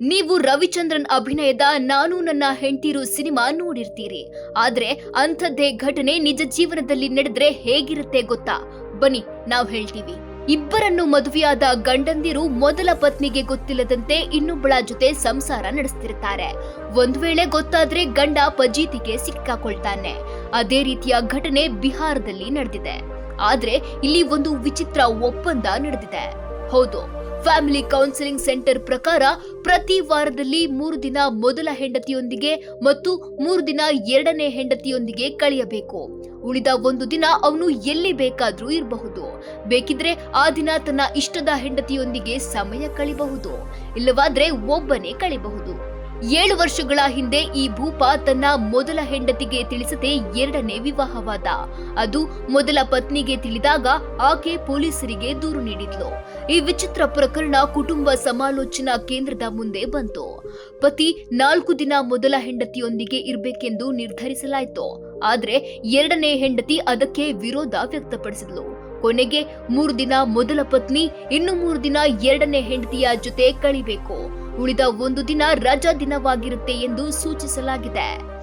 ನೀವು ರವಿಚಂದ್ರನ್ ಅಭಿನಯದ ನಾನು ನನ್ನ ಹೆಂಡತಿರು ಸಿನಿಮಾ ನೋಡಿರ್ತೀರಿ. ಆದ್ರೆ ಅಂಥದ್ದೇ ಘಟನೆ ನಿಜ ಜೀವನದಲ್ಲಿ ನಡೆದ್ರೆ ಹೇಗಿರುತ್ತೆ ಗೊತ್ತಾ? ಬನ್ನಿ, ನಾವ್ ಹೇಳ್ತೀವಿ. ಇಬ್ಬರನ್ನು ಮದುವೆಯಾದ ಗಂಡಂದಿರು ಮೊದಲ ಪತ್ನಿಗೆ ಗೊತ್ತಿಲ್ಲದಂತೆ ಇನ್ನೊಬ್ಬಳ ಜೊತೆ ಸಂಸಾರ ನಡೆಸ್ತಿರ್ತಾರೆ. ಒಂದ್ ವೇಳೆ ಗೊತ್ತಾದ್ರೆ ಗಂಡ ಪಜೀತಿಗೆ ಸಿಕ್ಕಾಕೊಳ್ತಾನೆ. ಅದೇ ರೀತಿಯ ಘಟನೆ ಬಿಹಾರದಲ್ಲಿ ನಡೆದಿದೆ. ಆದ್ರೆ ಇಲ್ಲಿ ಒಂದು ವಿಚಿತ್ರ ಒಪ್ಪಂದ ನಡೆದಿದೆ. ಹೌದು ಫ್ಯಾಮಿಲಿ ಕೌನ್ಸಿಲಿಂಗ್ ಸೆಂಟರ್ ಪ್ರಕಾರ ಪ್ರತಿ ವಾರದಲ್ಲಿ ಮೂರು ದಿನ ಮೊದಲ ಹೆಂಡತಿಯೊಂದಿಗೆ ಮತ್ತು ಮೂರು ದಿನ ಎರಡನೇ ಹೆಂಡತಿಯೊಂದಿಗೆ ಕಳೆಯಬೇಕು. ಉಳಿದ ಒಂದು ದಿನ ಅವನು ಎಲ್ಲಿ ಬೇಕಾದ್ರೂ ಇರಬಹುದು. ಬೇಕಿದ್ರೆ ಆ ದಿನ ತನ್ನ ಇಷ್ಟದ ಹೆಂಡತಿಯೊಂದಿಗೆ ಸಮಯ ಕಳಿಬಹುದು. ಇಲ್ಲವಾದ್ರೆ ಒಬ್ಬನೇ ಕಳಿಬಹುದು. ಏಳು ವರ್ಷಗಳ ಹಿಂದೆ ಈ ಭೂಪ ತನ್ನ ಮೊದಲ ಹೆಂಡತಿಗೆ ತಿಳಿಸದೆ ಎರಡನೇ ವಿವಾಹವಾದ. ಅದು ಮೊದಲ ಪತ್ನಿಗೆ ತಿಳಿದಾಗ ಆಕೆ ಪೊಲೀಸರಿಗೆ ದೂರು ನೀಡಿದ್ಲು. ಈ ವಿಚಿತ್ರ ಪ್ರಕರಣ ಕುಟುಂಬ ಸಮಾಲೋಚನಾ ಕೇಂದ್ರದ ಮುಂದೆ ಬಂತು. ಪತಿ ನಾಲ್ಕು ದಿನ ಮೊದಲ ಹೆಂಡತಿಯೊಂದಿಗೆ ಇರಬೇಕೆಂದು ನಿರ್ಧರಿಸಲಾಯಿತು. ಆದರೆ ಎರಡನೇ ಹೆಂಡತಿ ಅದಕ್ಕೆ ವಿರೋಧ ವ್ಯಕ್ತಪಡಿಸಿದ್ಲು. ಕೊನೆಗೆ ಮೂರು ದಿನ ಮೊದಲ ಪತ್ನಿ, ಇನ್ನು ಮೂರು ದಿನ ಎರಡನೇ ಹೆಂಡತಿಯ ಜೊತೆ ಕಳಿಬೇಕು. ಉಳಿದ ಒಂದು ದಿನ ರಜಾ ದಿನವಾಗಿರುತ್ತೆ ಎಂದು ಸೂಚಿಸಲಾಗಿದೆ.